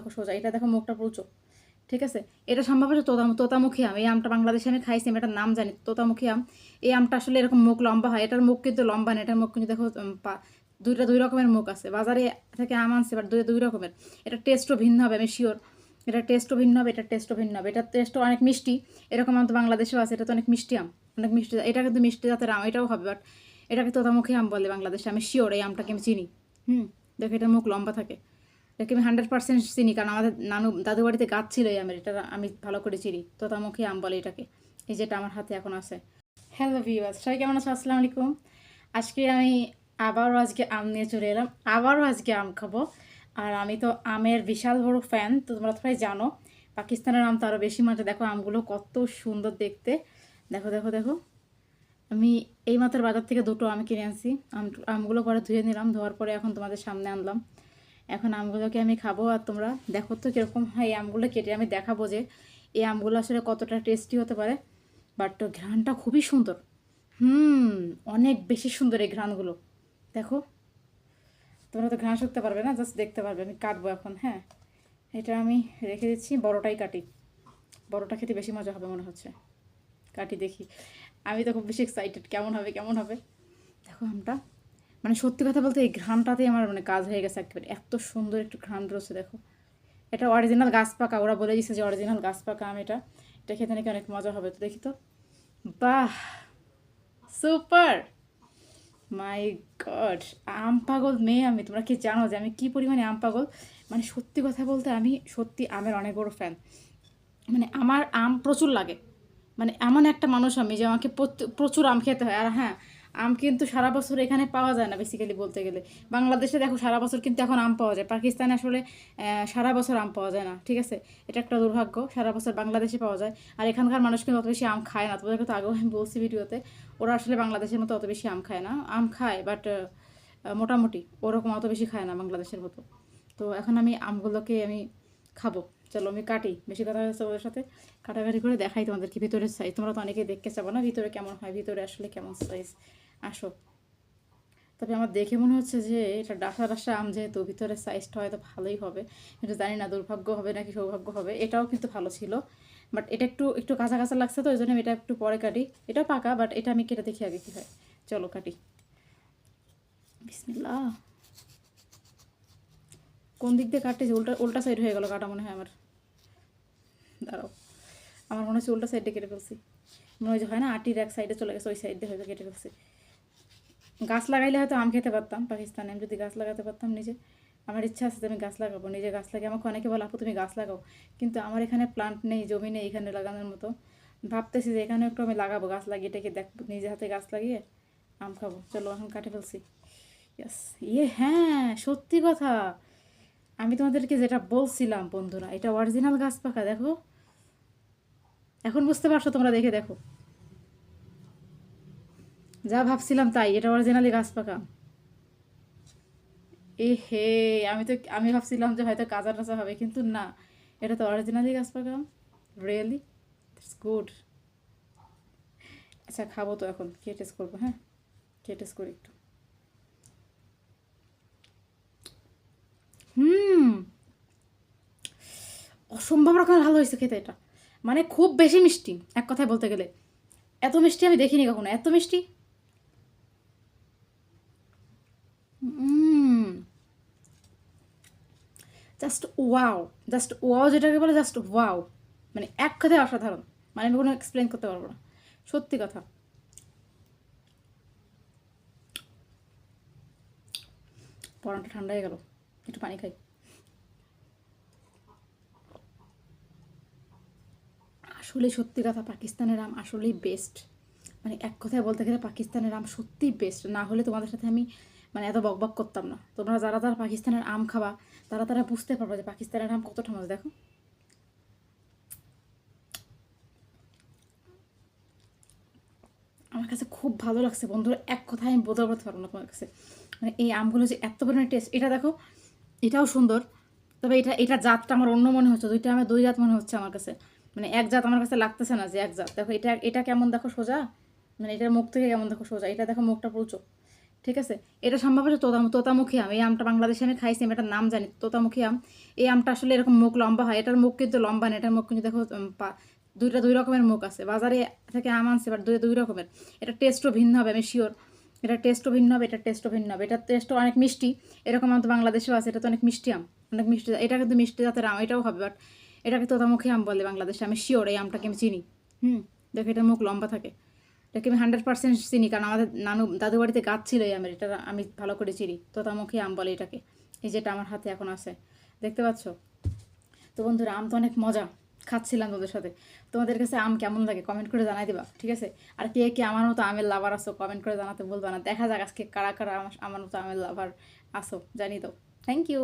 দেখো সোজা, এটা দেখো মুখটা প্রচুর ঠিক আছে? এটা সম্ভব হচ্ছে তোতা তোতামুখী আম, এই আমটা বাংলাদেশে আমি খাইছি, আমি এটার নাম জানি, তোতামুখী আম। এই আমটা আসলে এরকম মুখ লম্বা হয়, এটার মুখ কিন্তু লম্বা না, এটার মুখ কিন্তু দেখো দুইটা দুই রকমের মুখ আছে, বাজারে থেকে আম আনছে বাট দুই দুই রকমের। এটা টেস্টও ভিন্ন হবে, আমি শিওর এটা টেস্টও ভিন্ন হবে, এটা টেস্টও ভিন্ন হবে এটার টেস্টও অনেক মিষ্টি, এরকম আম তো বাংলাদেশেও আছে, এটা তো অনেক মিষ্টি আম, অনেক মিষ্টি এটা কিন্তু মিষ্টি জাতের আম, এটাও হবে বাট এটাকে তোতামুখী আম বলে বাংলাদেশে, আমি শিওর এই আমটাকে আমি চিনি, হুম? দেখো, এটার মুখ লম্বা থাকে। এটাকে আমি হান্ড্রেড পার্সেন্ট চিনি, কারণ আমাদের নানু দাদু বাড়িতে গাছ ছিল এই আমের, এটা আমি ভালো করে চিনি। তোতামুখী আম বলে এটাকে। এই যেটা আমার হাতে এখন আছে। হ্যালো ভিউয়ার্স সবাই কেমন আছো? আসসালামু আলাইকুম। আজকে আমি আবারও আজকে আম নিয়ে চলে এলাম। আবারও আজকে আম খাব। আর আমি তো আমের বিশাল বড় ফ্যান তো তোমরা সবাই জানো, পাকিস্তানের আম তো আরও বেশি মজা। দেখো আমগুলো কত সুন্দর দেখতে। দেখো দেখো দেখো। আমি এই মাত্র বাজার থেকে দুটো আম কিনে আনছি। আম, আমগুলো পরে ধুয়ে নিলাম, ধোয়ার পরে এখন তোমাদের সামনে আনলাম। এখন আমগুলোকে আমি খাব আর তোমরা দেখো তো কীরকম হয় এই আমগুলো কেটে আমি দেখাবো যে এই আমগুলো আসলে কতটা টেস্টি হতে পারে। বাট ঘ্রাণটা খুবই সুন্দর। হুম, অনেক বেশি সুন্দর এই ঘ্রাণগুলো। দেখো, তোমরা তো ঘ্রাণ শুকতে পারবে না জাস্ট দেখতে পারবে। আমি কাটবো এখন হ্যাঁ। এটা আমি রেখে দিচ্ছি বড়টাই কাটি। বড়টা খেতে বেশি মজা হবে মনে হচ্ছে। কাটি দেখি। আমি তো খুব বেশি এক্সাইটেড কেমন হবে কেমন হবে? দেখো আমটা। মানে সত্যি কথা বলতে এই ঘ্রাণটাতেই আমার মানে কাজ হয়ে গেছে একেবারে। এত সুন্দর একটু ঘ্রাণ রয়েছে, দেখো। এটা অরিজিনাল গাছ পাকা ওরা বলে দিচ্ছে যে অরিজিনাল গাছ পাকা আম এটা এটা খেতে নাকি অনেক মজা হবে, তো দেখি তো। বাহ! সুপার মাই গড আম পাগল মেয়ে আমি, তোমরা কি জানো যে আমি কি পরিমাণে আম পাগল? মানে সত্যি কথা বলতে আমি সত্যি আমের অনেক বড় ফ্যান মানে আমার আম প্রচুর লাগে। মানে এমন একটা মানুষ আমি যে আমাকে প্রচুর আম খেতে হয়। আর হ্যাঁ আম কিন্তু সারা বছর এখানে পাওয়া যায় না বেসিক্যালি বলতে গেলে। বাংলাদেশে দেখো সারা বছর কিন্তু এখন আম পাওয়া যায়। পাকিস্তানে আসলে সারা বছর আম পাওয়া যায় না, ঠিক আছে? এটা একটা দুর্ভাগ্য, সারা বছর বাংলাদেশে পাওয়া যায়। আর এখানকার মানুষ কিন্তু অত বেশি আম খায় না। তোমাদেরকে তো আগেও আমি বলছি ভিডিওতে, ওরা আসলে বাংলাদেশের মতো অত বেশি আম খায় না। আম খায় বাট মোটামুটি ওরকম অত বেশি খায় না বাংলাদেশের মতো। তো এখন আমি আমগুলোকে আমি খাব। চলো আমি কাটি। বেশি কথা হচ্ছে ওদের সাথে। কাটাকাটি করে দেখাই তোমাদেরকে ভিতরের সাইজ তোমরা তো অনেকেই দেখতে চাবো না ভিতরে কেমন হয়, ভিতরে আসলে কেমন সাইজ আসো। তবে আমার দেখে মনে হচ্ছে যে এটা ডাসা ডাসা আম যেহেতু, ভিতরের সাইজটা হয়তো ভালোই হবে। কিন্তু জানি না, দুর্ভাগ্য হবে নাকি সৌভাগ্য হবে। এটাও কিন্তু ভালো ছিল। বাট এটা একটু একটু কাঁচা কাঁচা লাগছে তো, ওই জন্য এটা একটু পরে কাটি। এটাও পাকা বাট এটা আমি কেটে দেখি আগে কী হয়। চলো কাটি। বিসমিল্লা কোন দিক দিয়ে কাটতেছি? উল্টা উল্টা সাইড হয়ে গেল কাটা মনে হয় আমার। দাঁড়াও। আমার মনে হচ্ছে উল্টা সাইডে কেটে ফেলছি। মনে হয় হয় না, আটির এক সাইডে চলে গেছে, ওই সাইডে হয়তো কেটে ফেলছি। গাছ লাগাইলে হয়তো আম খেতে পারতাম পাকিস্তানে, আমি যদি গাছ লাগাতে পারতাম নিজে। আমার ইচ্ছা আছে যে আমি গাছ লাগাবো, নিজে গাছ লাগিয়ে আমাকে অনেকে বলে, আপু, তুমি গাছ লাগাও। কিন্তু আমার এখানে প্লান্ট নেই, জমি নেই এখানে লাগানোর মতো। ভাবতেছি যে এখানে একটু আমি লাগাবো, গাছ লাগিয়ে এটাকে দেখ, নিজে হাতে গাছ লাগিয়ে আম খাব। চলো, এখন কাটে ফেলছি। ইয়াস ইয়ে হ্যাঁ সত্যি কথা। আমি তোমাদেরকে যেটা বলছিলাম, বন্ধুরা, এটা অরিজিনাল গাছ পাকা, দেখো। এখন বুঝতে পারছ, তোমরা দেখে দেখো। যা ভাবছিলাম তাই, এটা অরিজিনালি গাছ পাকা। এ হে আমি তো, আমি ভাবছিলাম যে হয়তো কাঁচা টাচা হবে, কিন্তু না। এটা তো অরিজিনালি গাছ পাকা। রিয়েলি ইটস গুড আচ্ছা খাব তো এখন। কে টেস্ট করব হ্যাঁ? কে টেস্ট করি একটু। হুম। অসম্ভব রকমের ভালো হয়েছে খেতে এটা। মানে খুব বেশি মিষ্টি, এক কথায় বলতে গেলে। এত মিষ্টি আমি দেখিনি কখনো। এত মিষ্টি? Just wow. জাস্ট ওয়াও যেটাকে বলে, জাস্ট ওয়াও। মানে এক কথায় অসাধারণ। মানে আমি কোনো এক্সপ্লেন করতে পারব না। সত্যি কথা। পরানটা ঠান্ডা হয়ে গেল। একটু পানি খাই। আসলে সত্যি কথা পাকিস্তানের আম আসলেই বেস্ট মানে এক কথায় বলতে গেলে পাকিস্তানের আম সত্যিই বেস্ট না হলে তোমাদের সাথে আমি মানে এত বকবক করতাম না। তোমরা যারা যারা পাকিস্তানের আম খাবা, তারা তারা বুঝতে পারবে যে পাকিস্তানের আম কতটা মজা। দেখো। আমার কাছে খুব ভালো লাগছে বন্ধুরা, এক কথায় আমি বোঝা বলতে পারব না তোমার কাছে। মানে এই আমগুলো যে এত পরিমাণে টেস্ট এটা দেখো, এটাও সুন্দর, তবে এটা এটা জাতটা আমার অন্য মনে হচ্ছে, দুইটা আমার, দুই জাত মনে হচ্ছে আমার কাছে। মানে এক জাত আমার কাছে লাগতেছে না যে এক জাত। দেখো এটা এটা কেমন দেখো সোজা? মানে এটার মুখ থেকে কেমন দেখো সোজা? এটা দেখো মুখটা প্রচুর ঠিক আছে? এটা সম্ভবত তোতা তোতামুখী আম। এই আমটা বাংলাদেশে আমি খাইছি, আমি এটার নাম জানি, তোতামুখী আম। এই আমটা আসলে এরকম মুখ লম্বা হয়। এটার মুখ কিন্তু লম্বা না, এটার মুখ কিন্তু দেখো দুইটা দুই রকমের মুখ আছে। বাজারে থেকে আম আনছে বাট দুই দুই রকমের। এটা টেস্টও ভিন্ন হবে, আমি শিওর এটা টেস্টও ভিন্ন হবে, এটা টেস্টও ভিন্ন হবে। এটার টেস্টও অনেক মিষ্টি। এরকম আম তো বাংলাদেশেও আছে, এটা তো অনেক মিষ্টি আম। অনেক মিষ্টি, এটা কিন্তু মিষ্টি জাতের আম, এটাও হবে বাট এটাকে তোতামুখী আম বলে বাংলাদেশে, আমি শিওর এই আমটাকে আমি চিনি। হুম, দেখো এটার মুখ লম্বা থাকে। এটাকে আমি হান্ড্রেড পার্সেন্ট চিনি, কারণ আমাদের নানু, দাদু বাড়িতে গাছ ছিল এই আমের, এটা আমি ভালো করে চিনি। তোতামুখী আম বলে এটাকে। এই যেটা আমার হাতে এখন আছে। দেখতে পাচ্ছ? তো বন্ধুরা, আম তো অনেক মজা। খাচ্ছিলাম তোদের সাথে। তোমাদের কাছে আম কেমন লাগে কমেন্ট করে জানাই দিবা, ঠিক আছে? আর কে কে আমার মতো আমের লাভার আসো কমেন্ট করে জানাতে বলবা না। দেখা যাক আজকে কারা কারা আমার মতো আমের লাভার আসো জানি তো থ্যাংক ইউ